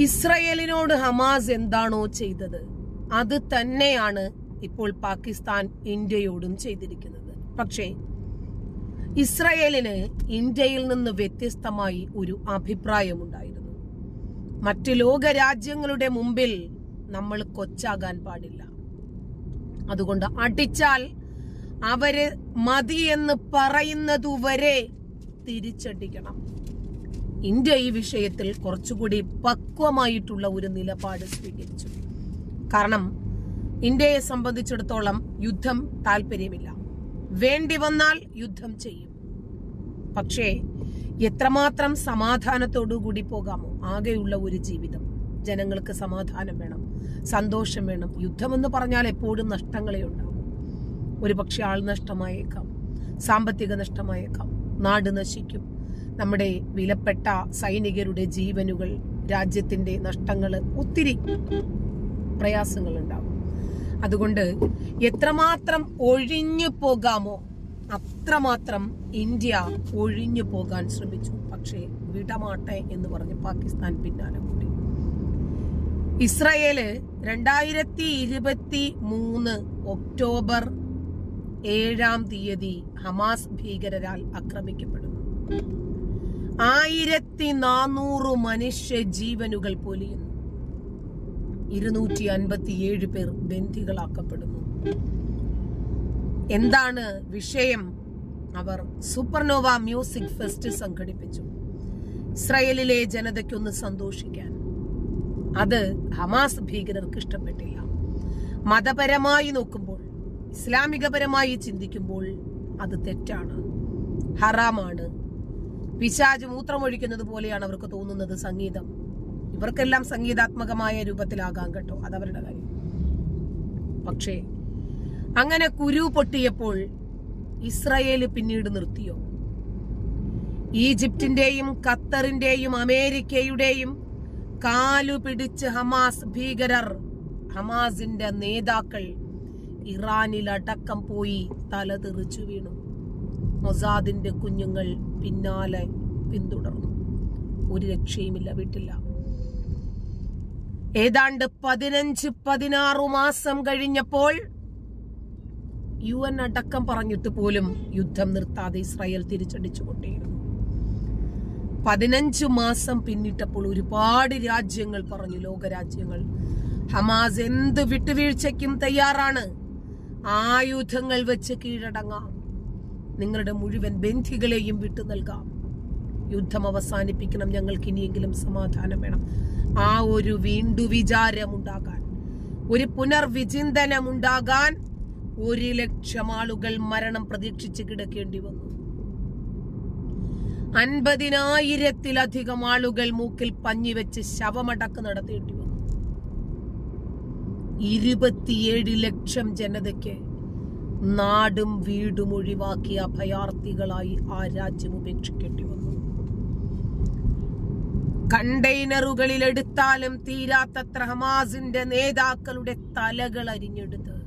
ഇസ്രയേലിനോട് Hamas എന്താണോ ചെയ്തത് അത് തന്നെയാണ് ഇപ്പോൾ പാകിസ്ഥാൻ ഇന്ത്യയോടും ചെയ്തിരിക്കുന്നത്. പക്ഷേ ഇസ്രയേലിന് ഇന്ത്യയിൽ നിന്ന് വ്യത്യസ്തമായി ഒരു അഭിപ്രായമുണ്ടായിരുന്നു. മറ്റു ലോക രാജ്യങ്ങളുടെ മുമ്പിൽ നമ്മൾ കൊച്ചാകാൻ പാടില്ല. അതുകൊണ്ട് അടിച്ചാൽ അവർ മതി എന്ന് പറയുന്നതുവരെ തിരിച്ചടിക്കണം. ഇന്ത്യ ഈ വിഷയത്തിൽ കുറച്ചുകൂടി പക്വമായിട്ടുള്ള ഒരു നിലപാട് സ്വീകരിച്ചു. കാരണം ഇന്ത്യയെ സംബന്ധിച്ചിടത്തോളം യുദ്ധം താല്പര്യമില്ല വേണ്ടി വന്നാൽ യുദ്ധം ചെയ്യും. പക്ഷേ എത്രമാത്രം സമാധാനത്തോടുകൂടി പോകാമോ? ആകെയുള്ള ഒരു ജീവിതം. ജനങ്ങൾക്ക് സമാധാനം വേണം സന്തോഷം വേണം. യുദ്ധമെന്ന് പറഞ്ഞാൽ എപ്പോഴും നഷ്ടങ്ങളെ ഉണ്ടാകും. ഒരു ആൾ നഷ്ടമായേക്കാം സാമ്പത്തിക നഷ്ടമായേക്കാം നാട് നശിക്കും നമ്മുടെ വിലപ്പെട്ട സൈനികരുടെ ജീവനുകൾ രാജ്യത്തിന്റെ നഷ്ടങ്ങൾ ഒത്തിരി പ്രയാസങ്ങൾ ഉണ്ടാകും അതുകൊണ്ട് എത്രമാത്രം ഒഴിഞ്ഞു പോകാമോ അത്രമാത്രം ഇന്ത്യ ഒഴിഞ്ഞു പോകാൻ ശ്രമിച്ചു. പക്ഷേ വിടമാട്ടെ എന്ന് പറഞ്ഞ് പാകിസ്ഥാൻ പിന്നാലെ കൂടി. ഇസ്രായേൽ രണ്ടായിരത്തി ഇരുപത്തി മൂന്ന് ഒക്ടോബർ ഏഴാം തീയതി ഹമാസ് ഭീകരരാൽ ആക്രമിക്കപ്പെടുന്നു. ആയിരത്തി നാനൂറ് മനുഷ്യ ജീവനുകൾ പൊലിയുന്നു. ഇരുന്നൂറ്റി അൻപത്തിയേഴ് പേർ ബന്ധികളാക്കപ്പെടുന്നു എന്താണ് വിഷയം? അവർ സൂപ്പർനോവ മ്യൂസിക് ഫെസ്റ്റ് സംഘടിപ്പിച്ചു. ഇസ്രയേലിലെ ജനതയ്ക്കൊന്ന് സന്തോഷിക്കാൻ. അത് ഹമാസ് ഭീകരർക്ക് ഇഷ്ടപ്പെട്ടില്ല. മതപരമായി നോക്കുമ്പോൾ ഇസ്ലാമികപരമായി ചിന്തിക്കുമ്പോൾ അത് തെറ്റാണ്. ഹറാമാണ്. പിശാജ് മൂത്രമൊഴിക്കുന്നത് പോലെയാണ് അവർക്ക് തോന്നുന്നത് സംഗീതം. ഇവർക്കെല്ലാം സംഗീതാത്മകമായ രൂപത്തിലാകാം കേട്ടോ. അതവരുടെ കാര്യം. പക്ഷേ അങ്ങനെ കുരു പൊട്ടിയപ്പോൾ ഇസ്രയേൽ പിന്നീട് നിർത്തിയോ? ഈജിപ്തിന്റെയും ഖത്തറിന്റെയും അമേരിക്കയുടെയും കാലു പിടിച്ച് ഹമാസ് ഭീകരർ ഹമാസിന്റെ നേതാക്കൾ ഇറാനിൽ അടക്കം പോയി തലതെറിച്ചു വീണു. മൊസാദിന്റെ കുഞ്ഞുങ്ങൾ പിന്നാലെ പിന്തുടർന്നു. ഒരു രക്ഷയുമില്ല വീട്ടില്ല. ഏതാണ്ട് പതിനഞ്ച് പതിനാറു മാസം കഴിഞ്ഞപ്പോൾ യു എൻ അടക്കം പറഞ്ഞിട്ട് പോലും യുദ്ധം നിർത്താതെ ഇസ്രായേൽ തിരിച്ചടിച്ചുകൊണ്ടേയിരുന്നു. പതിനഞ്ച് മാസം പിന്നിട്ടപ്പോൾ ഒരുപാട് രാജ്യങ്ങൾ പറഞ്ഞു ലോകരാജ്യങ്ങൾ. ഹമാസ് എന്ത് വിട്ടുവീഴ്ചയ്ക്കും തയ്യാറാണ്. ആയുധങ്ങൾ വെച്ച് കീഴടങ്ങാം. നിങ്ങളുടെ മുഴുവൻ ബന്ധികളെയും വിട്ടു നൽകാം. യുദ്ധം അവസാനിപ്പിക്കണം. ഞങ്ങൾക്ക് ഇനിയെങ്കിലും സമാധാനം വേണം. ആ ഒരു വീണ്ടു വിചാരമുണ്ടാകാൻ ഒരു പുനർവിചിന്തനം ഉണ്ടാകാൻ ഒരു ലക്ഷം ആളുകൾ മരണം പ്രതീക്ഷിച്ച് കിടക്കേണ്ടി വന്നു. അൻപതിനായിരത്തിലധികം ആളുകൾ മൂക്കിൽ പഞ്ഞിവെച്ച് ശവമടക്ക് നടത്തേണ്ടി വന്നു. ഇരുപത്തിയേഴ് ലക്ഷം ജനതയ്ക്ക് നാടും വീടും ഒഴിവാക്കിയ അഭയാർത്ഥികളായി ആ രാജ്യം ഉപേക്ഷിക്കേണ്ടി വന്നു. കണ്ടെയ്നറുകളിൽ എടുത്താലും തീരാത്തത്ര ഹമാസിന്റെ നേതാക്കളുടെ തലകൾ അരിഞ്ഞെടുത്ത്.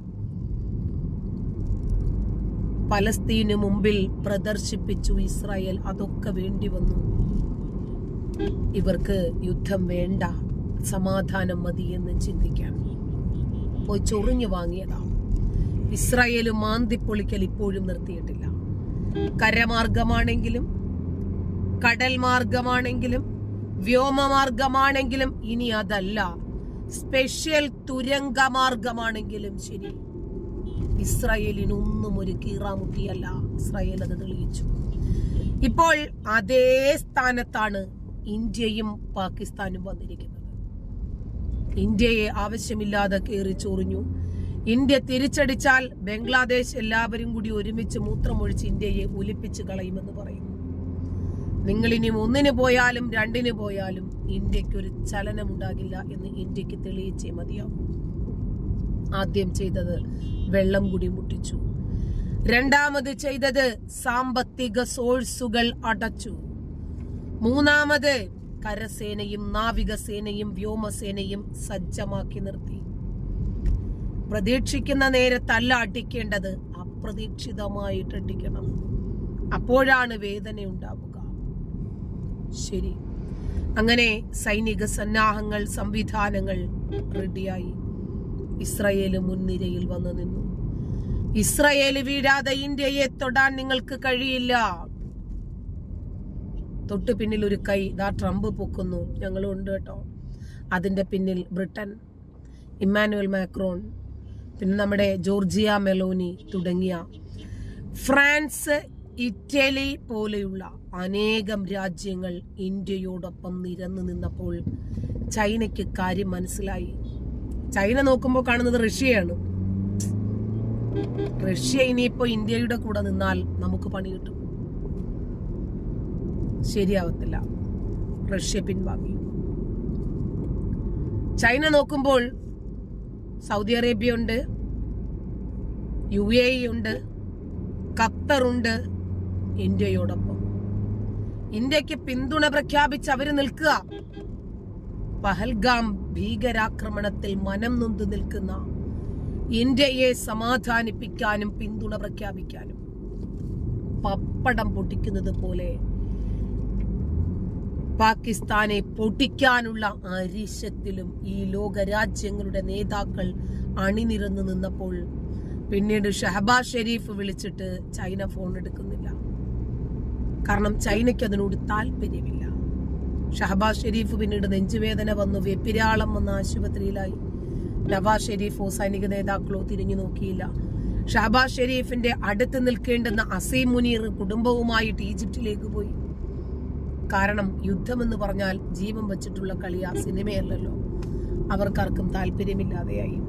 പലസ്തീന് മുമ്പിൽ പ്രദർശിപ്പിച്ചു ഇസ്രായേൽ അതൊക്കെ വേണ്ടി വന്നു. ഇവർക്ക് യുദ്ധം വേണ്ട സമാധാനം മതി എന്ന് ചിന്തിക്കാൻ. പോയി ചൊറിഞ്ഞു വാങ്ങിയതാ. ഇസ്രായേൽ മാന്തിപ്പൊളിക്കൽ ഇപ്പോഴും നിർത്തിയിട്ടില്ല. കരമാർഗമാണെങ്കിലും കടൽ മാർഗമാണെങ്കിലും വ്യോമമാർഗമാണെങ്കിലും ഇനി അതല്ല. സ്പെഷ്യൽ തുരങ്ക മാർഗമാണെങ്കിലും ശരി. ഇസ്രായേലിനൊന്നും ഒരു കീറാമുട്ടിയല്ല. ഇസ്രായേൽ അത് തെളിയിച്ചു. ഇപ്പോൾ അതേ സ്ഥാനത്താണ് ഇന്ത്യയും പാകിസ്ഥാനും വന്നിരിക്കുന്നത്. ഇന്ത്യയെ ആവശ്യമില്ലാതെ കയറി ചൊറിഞ്ഞു ഇന്ത്യ തിരിച്ചടിച്ചാൽ ബംഗ്ലാദേശ് എല്ലാവരും കൂടി ഒരുമിച്ച് മൂത്രമൊഴിച്ച് ഇന്ത്യയെ ഒലിപ്പിച്ച് കളയുമെന്ന് പറയുന്നു. നിങ്ങൾ ഇനി ഒന്നിന് പോയാലും രണ്ടിന് പോയാലും ഇന്ത്യയ്ക്ക് ഒരു ചലനം ഉണ്ടാകില്ല എന്ന് ഇന്ത്യയ്ക്ക് തെളിയിച്ചേ മതിയാവും. ആദ്യം ചെയ്തത് വെള്ളം കൂടി മുട്ടിച്ചു. രണ്ടാമത് ചെയ്തത് സാമ്പത്തിക സോഴ്സുകൾ അടച്ചു. മൂന്നാമത് കരസേനയും നാവികസേനയും വ്യോമസേനയും സജ്ജമാക്കി നിർത്തി. പ്രതീക്ഷിക്കുന്ന നേരത്തല്ല അടിക്കേണ്ടത്. അപ്രതീക്ഷിതമായിട്ട് അടിക്കണം. അപ്പോഴാണ് വേദന ഉണ്ടാവുക. ശരി. അങ്ങനെ സൈനിക സന്നാഹങ്ങൾ സംവിധാനങ്ങൾ റെഡിയായി. ഇസ്രയേൽ മുൻനിരയിൽ വന്നു നിന്നു. ഇസ്രയേൽ വീഴാതെ ഇന്ത്യയെ തൊടാൻ നിങ്ങൾക്ക് കഴിയില്ല. തൊട്ടു പിന്നിൽ ഒരു കൈ ദാ ട്രംപ് പൊക്കുന്നു. ഞങ്ങളുണ്ട് കേട്ടോ. അതിന്റെ പിന്നിൽ ബ്രിട്ടൻ ഇമ്മാനുവൽ മാക്രോൺ പിന്നെ നമ്മുടെ ജോർജിയ മെലോനി തുടങ്ങിയ ഫ്രാൻസ് ഇറ്റലി പോലെയുള്ള അനേകം രാജ്യങ്ങൾ ഇന്ത്യയോടൊപ്പം നിരന്നു നിന്നപ്പോൾ ചൈനയ്ക്ക് കാര്യം മനസ്സിലായി. ചൈന നോക്കുമ്പോൾ കാണുന്നത് റഷ്യയാണ്. റഷ്യ ഇനിയിപ്പോ ഇന്ത്യയുടെ കൂടെ നിന്നാൽ നമുക്ക് പണി കിട്ടും. ശരിയാവത്തില്ല. റഷ്യ പിൻവാങ്ങി. ചൈന നോക്കുമ്പോൾ സൗദി അറേബ്യ ഉണ്ട് യു എ ഉണ്ട് ഖത്തറുണ്ട് ഇന്ത്യയോടൊപ്പം. ഇന്ത്യയ്ക്ക് പിന്തുണ പ്രഖ്യാപിച്ച് അവർ നിൽക്കുക. പഹൽഗാം ഭീകരാക്രമണത്തിൽ മനം നൊന്ത് നിൽക്കുന്ന ഇന്ത്യയെ സമാധാനിപ്പിക്കാനും പിന്തുണ പ്രഖ്യാപിക്കാനും പപ്പടം പൊട്ടിക്കുന്നത് പോലെ പാകിസ്ഥാനെ പൊട്ടിക്കാനുള്ള അരിശത്തിലും ഈ ലോകരാജ്യങ്ങളുടെ നേതാക്കൾ അണിനിരന്നു നിന്നപ്പോൾ പിന്നീട് ഷഹബാസ് ഷെരീഫ് വിളിച്ചിട്ട് ചൈന ഫോൺ എടുക്കുന്നില്ല. കാരണം ചൈനയ്ക്ക് അതിനോട് താല്പര്യമില്ല. ഷഹബാസ് ഷെരീഫ് പിന്നീട് നെഞ്ചുവേദന വന്നു വെപ്പിരാളം വന്ന ആശുപത്രിയിലായി. നവാസ് ഷെരീഫോ സൈനിക നേതാക്കളോ തിരിഞ്ഞു നോക്കിയില്ല. ഷഹബാസ് ഷെരീഫിന്റെ അടുത്ത് നിൽക്കേണ്ടുന്ന അസീം മുനീർ കുടുംബവുമായിട്ട് ഈജിപ്തിലേക്ക് പോയി. കാരണം യുദ്ധമെന്ന് പറഞ്ഞാൽ ജീവൻ വെച്ചിട്ടുള്ള ആ സിനിമയല്ലല്ലോ. അവർക്കാർക്കും താല്പര്യമില്ലാതെയായി.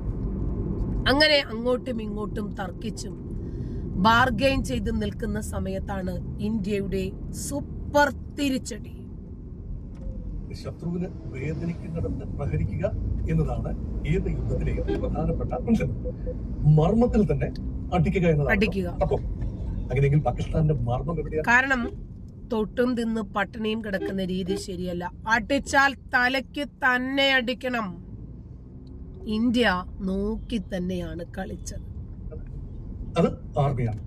അങ്ങനെ അങ്ങോട്ടും ഇങ്ങോട്ടും തർക്കിച്ചും ബാർഗെയിൻ ചെയ്ത് നിൽക്കുന്ന സമയത്താണ് ഇന്ത്യയുടെ സൂപ്പർ തിരിച്ചടി. ശത്രുവിന് വേദനിക്കുന്നിടത്ത് പ്രഹരിക്കുക എന്നതാണ് ഏത് യുദ്ധത്തിലെയും പ്രധാനപ്പെട്ട മർമ്മത്തിൽ തന്നെ അടിക്കുക എന്നതാണ്. അടിക്കുക. അപ്പൊ അങ്ങനെയെങ്കിൽ പാകിസ്ഥാന്റെ മർമ്മം എവിടെയാണ്? കാരണം തൊട്ടും തിന്ന് പട്ടിണിയും കിടക്കുന്ന രീതി ശരിയല്ല. അടിച്ചാൽ തലയ്ക്ക് തന്നെ അടിക്കണം. ഇന്ത്യ നോക്കി തന്നെയാണ് കളിച്ചത്. അത് ആർമിയാണ്.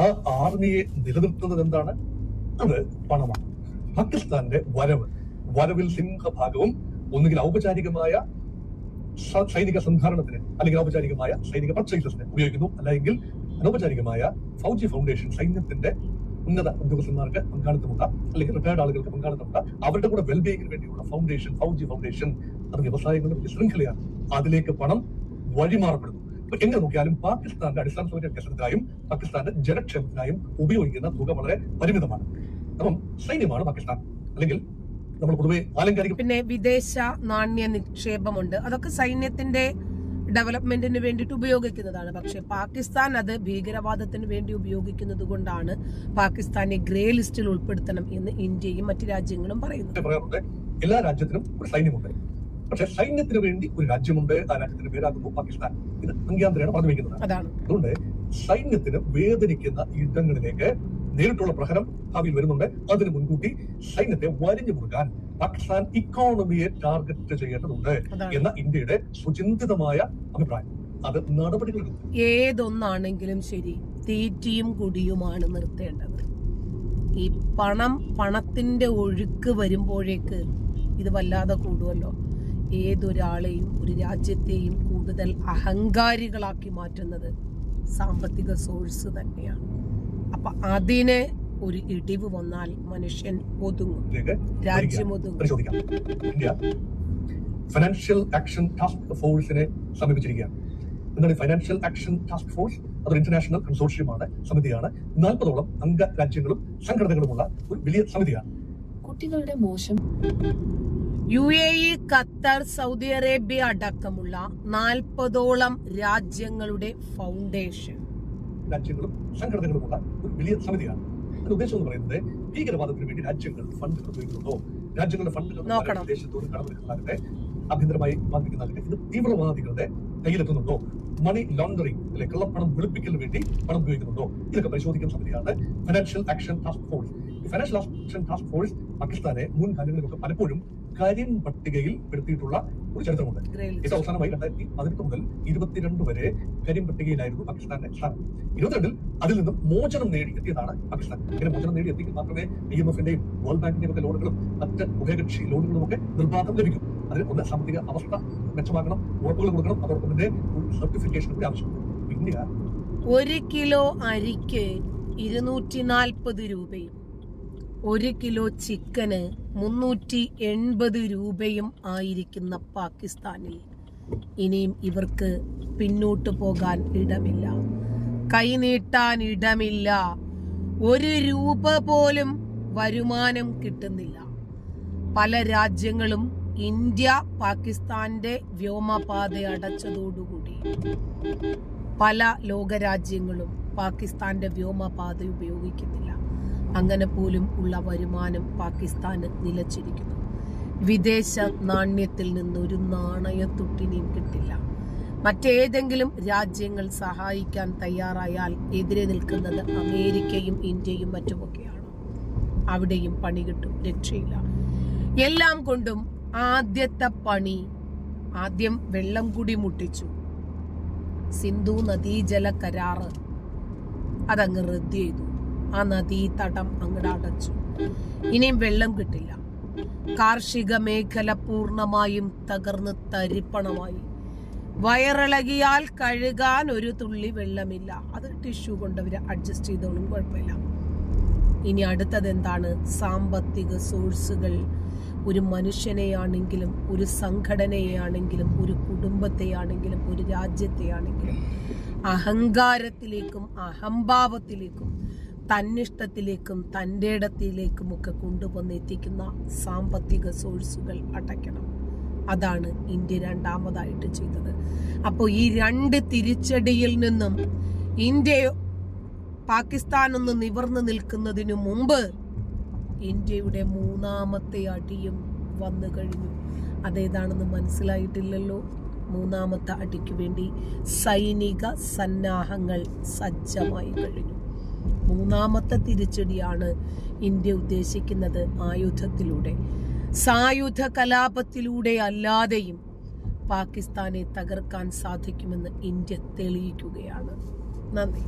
ആ ആർമിയെ നിലനിർത്തുന്നത് എന്താണ്? അത് പണമാണ്. പാകിസ്ഥാന്റെ വരവ്. വരവിൽ സിംഹഭാഗവും ഒന്നുകിൽ ഔപചാരികമായ സൈനിക സംഘാരണത്തിന് അല്ലെങ്കിൽ ഔപചാരികമായ സൈനിക പർച്ചേസസിന് ഉപയോഗിക്കുന്നു. അല്ലെങ്കിൽ അനൗപചാരികമായ ഫൗജി ഫൗണ്ടേഷൻ സൈന്യത്തിന്റെ ഉന്നത ഉദ്യോഗസ്ഥന്മാർക്ക് പങ്കാളിത്തമുണ്ട് അല്ലെങ്കിൽ റിട്ടയർഡ് ആളുകൾക്ക് പങ്കാളിത്തമുണ്ട്. അവരുടെ കൂടെ വെൽബീയിങ്ങിന് വേണ്ടിയുള്ള ഫൗണ്ടേഷൻ ഫൗജി ഫൗണ്ടേഷൻ അത് വ്യവസായങ്ങളുടെ ഒരു ശൃംഖലയാണ്. അതിലേക്ക് പണം വഴിമാറപ്പെടുന്നു. എങ്ങനെ നോക്കിയാലും പാകിസ്ഥാന്റെ അടിസ്ഥാന സൗകര്യ വികസനത്തിനായും പാകിസ്ഥാന്റെ ജനക്ഷേമത്തിനായും ഉപയോഗിക്കുന്ന തുക വളരെ പരിമിതമാണ്. അപ്പം സൈന്യമാണ് പാകിസ്ഥാൻ. അല്ലെങ്കിൽ നമ്മൾ പൊതുവെ ആലങ്കാരിക പിന്നെ വിദേശ നാണ്യ നിക്ഷേപമുണ്ട്. അതൊക്കെ സൈന്യത്തിന്റെ ഡെവലപ്മെന്റിന് വേണ്ടിയിട്ട് ഉപയോഗിക്കുന്നതാണ്. പക്ഷെ പാകിസ്ഥാൻ അത് ഭീകരവാദത്തിന് വേണ്ടി ഉപയോഗിക്കുന്നത് കൊണ്ടാണ് പാകിസ്ഥാനെ ഗ്രേ ലിസ്റ്റിൽ ഉൾപ്പെടുത്തണം എന്ന് ഇന്ത്യയും മറ്റ് രാജ്യങ്ങളും പറയുന്നത് എല്ലാ രാജ്യത്തിനും ഒരു സൈന്യമുണ്ട്. പക്ഷെ സൈന്യത്തിന് വേണ്ടി ഒരു രാജ്യമുണ്ട് ആ രാജ്യത്തിന്റെ പേരാകുന്നു പാകിസ്ഥാൻ ഇത് അംഗ്യാന്തരയാണ് പറഞ്ഞു വയ്ക്കുന്നത് അതാണ്. അതുകൊണ്ട് സൈന്യത്തിന് വേദനിക്കുന്ന ഇടങ്ങളിലേക്ക് നേരിട്ടുള്ള പ്രഹരം ഭാവിയിൽ വരുന്നുണ്ട്. അതിന് മുൻകൂട്ടി സൈന്യത്തെ വരിഞ്ഞു മുറുകാൻ പാകിസ്ഥാൻ ഇക്കോണമിയെ ടാർഗറ്റ് ചെയ്യേണ്ടതുണ്ട് എന്ന ഇന്ത്യയുടെ സുചിന്തിതമായ അഭിപ്രായം. അത് നടപടികൾ ഏതൊന്നാണെങ്കിലും ശരി തീറ്റിയും കുടിയുമാണ് നിർത്തേണ്ടത്. ഈ പണം പണത്തിന്റെ ഒഴുക്ക് വരുമ്പോഴേക്ക് ഇത് വല്ലാതെ കൂടുമല്ലോ. ഏതൊരാളെയും ഒരു രാജ്യത്തെയും കൂടുതൽ അഹങ്കാരികളാക്കി മാറ്റുന്നത് സാമ്പത്തിക സോഴ്സ് തന്നെയാണ്. അപ്പൊ അതിന് ഒരു ഇടിവ് വന്നാൽ മനുഷ്യൻ ഒതുങ്ങും. രാജ്യം ഒതുങ്ങും. പരിശോധിക്കാം. ഫിനാൻഷ്യൽ ആക്ഷൻ ടാസ്ക് ഫോഴ്സിനെ സമീപിച്ചിരിക്കുകയാണ്. എന്താണ് ഫൈനാൻഷ്യൽ ആക്ഷൻ ടാസ്ക് ഫോഴ്സ് അതൊരു ഇന്റർനാഷണൽ കൺസോർഷ്യമാണ് സമിതിയാണ്. നാൽപ്പതോളം അംഗ രാജ്യങ്ങളും സംഘടനകളുമുള്ള ഒരു വലിയ സമിതിയാണ്. കുട്ടികളുടെ മോശം U A E Qatar Saudi Arabia അടക്കമുള്ള നാൽപ്പതോളം രാജ്യങ്ങളുടെ ഫൗണ്ടേഷൻ രാജ്യങ്ങളും സംഘടനകളുമുള്ള ഒരു വലിയ സമിതിയാണ്. അതിന്റെ ഉദ്ദേശം എന്ന് പറയുന്നത് ഭീകരവാദത്തിന് വേണ്ടി രാജ്യങ്ങൾ ഫണ്ടുകൾ ഉപയോഗിക്കുന്നുണ്ടോ രാജ്യങ്ങളുടെ ഫണ്ടുകൾ. ദേശത്തോട് കടമെടുക്കുന്നതാകട്ടെ ആഭ്യന്തരമായി ബാധിക്കുന്നതാകട്ടെ ഇത് തീവ്രവാദികളുടെ കയ്യിലെത്തുന്നുണ്ടോ? മണി ലോണ്ടറിംഗ് അല്ലെ കള്ളപ്പണം വെളുപ്പിക്കലിന് വേണ്ടി പണം ഉപയോഗിക്കുന്നുണ്ടോ? ഇതൊക്കെ പരിശോധിക്കുന്ന സമിതിയാണ് financial action task force financial action task force പാകിസ്ഥാനെ മുൻകാലങ്ങളിലൊക്കെ പലപ്പോഴും കരിം പട്ടികയിൽ പെടുത്തിയിട്ടുള്ള ഒരു ചരിത്രമുണ്ട്. ഇത് അവസാനമായി രണ്ടായിരത്തി പതിനെട്ട് മുതൽ ഇരുപത്തിരണ്ട് വരെ കരിം പട്ടികയിലായിരുന്നു പാകിസ്ഥാന്റെ സ്ഥാനം. ഇരുപത്തിരണ്ടിൽ അതിൽ നിന്നും മോചനം നേടി എത്തിയതാണ് പാകിസ്ഥാൻ. ഇങ്ങനെ മോചനം നേടി എത്തിക്കും മാത്രമേ ഐ എം എഫിന്റെയും വേൾഡ് ബാങ്കിന്റെയും ഒക്കെ ലോണുകളും മറ്റ് ഉഭയകക്ഷി ലോണുകളും ഒക്കെ നിർബാധം ലഭിക്കും. അതിന് ഒന്ന് സാമ്പത്തിക അവസ്ഥ മെച്ചമാക്കണം ഉറപ്പുകൾ കൊടുക്കണം അതോടൊപ്പം തന്നെ സർട്ടിഫിക്കേഷൻ കൂടി ആവശ്യമുണ്ട് ഇന്ത്യ ഒരു കിലോ അരിക്ക് ഇരുന്നൂറ്റി നാൽപ്പത് രൂപയും ഒരു കിലോ ചിക്കന് മുന്നൂറ്റി എൺപത് രൂപയും ആയിരിക്കുന്ന പാകിസ്ഥാനിൽ. ഇനിയും ഇവർക്ക് പിന്നോട്ട് പോകാൻ ഇടമില്ല. കൈനീട്ടാൻ ഇടമില്ല. ഒരു രൂപ പോലും വരുമാനം കിട്ടുന്നില്ല. പല രാജ്യങ്ങളും ഇന്ത്യ പാകിസ്ഥാന്റെ വ്യോമപാത അടച്ചതോടുകൂടി. പല ലോകരാജ്യങ്ങളും പാകിസ്ഥാന്റെ വ്യോമപാത ഉപയോഗിക്കുന്നില്ല. അങ്ങനെ പോലും ഉള്ള വരുമാനം പാകിസ്ഥാന് നിലച്ചിരിക്കുന്നു. വിദേശ നാണ്യത്തിൽ നിന്ന് ഒരു നാണയത്തൊട്ടിനെയും കിട്ടില്ല. മറ്റേതെങ്കിലും രാജ്യങ്ങൾ സഹായിക്കാൻ തയ്യാറായാൽ എതിരെ നിൽക്കുന്നത് അമേരിക്കയും ഇന്ത്യയും മറ്റുമൊക്കെയാണ്. അവിടെയും പണി കിട്ടും രക്ഷയില്ല. എല്ലാം കൊണ്ടും ആദ്യത്തെ പണി ആദ്യം വെള്ളം കൂടി മുട്ടിച്ചു. സിന്ധു നദീജല കരാറ് അതങ്ങ് റദ്ദ് ചെയ്തു. ആ നദീ തടം അങ്ങട് അടച്ചു. ഇനിയും വെള്ളം കിട്ടില്ല. കാർഷിക മേഖല പൂർണമായും തകർന്ന് തരിപ്പണമായി. വയറിളകിയാൽ കഴുകാൻ ഒരു തുള്ളി വെള്ളമില്ല. അത് ടിഷ്യൂ കൊണ്ട് അവർ അഡ്ജസ്റ്റ് ചെയ്തോളും കുഴപ്പമില്ല. ഇനി അടുത്തത് എന്താണ് സാമ്പത്തിക സോഴ്സുകൾ. ഒരു മനുഷ്യനെയാണെങ്കിലും ഒരു സംഘടനയെയാണെങ്കിലും ഒരു കുടുംബത്തെയാണെങ്കിലും ഒരു രാജ്യത്തെയാണെങ്കിലും അഹങ്കാരത്തിലേക്കും അഹംഭാവത്തിലേക്കും തന്നിഷ്ടത്തിലേക്കും തന്റെ ഇടത്തിലേക്കും ഒക്കെ കൊണ്ടുവന്ന് എത്തിക്കുന്ന സാമ്പത്തിക സോഴ്സുകൾ അടയ്ക്കണം. അതാണ് ഇന്ത്യ രണ്ടാമതായിട്ട് ചെയ്തത്. അപ്പോൾ ഈ രണ്ട് തിരിച്ചടിയിൽ നിന്നും ഇന്ത്യ പാകിസ്ഥാൻ ഒന്ന് നിവർന്നു നിൽക്കുന്നതിനു മുമ്പ് ഇന്ത്യയുടെ മൂന്നാമത്തെ അടിയും വന്നു കഴിഞ്ഞു. അതേതാണെന്ന് മനസ്സിലായിട്ടില്ലല്ലോ? മൂന്നാമത്തെ അടിക്ക് വേണ്ടി സൈനിക സന്നാഹങ്ങൾ സജ്ജമായി കഴിഞ്ഞു. മൂന്നാമത്തെ തിരിച്ചടിയാണ് ഇന്ത്യ ഉദ്ദേശിക്കുന്നത് ആയുധത്തിലൂടെ. സായുധ കലാപത്തിലൂടെ അല്ലാതെയും പാകിസ്ഥാനെ തകർക്കാൻ സാധിക്കുമെന്ന് ഇന്ത്യ തെളിയിക്കുകയാണ്. നന്ദി.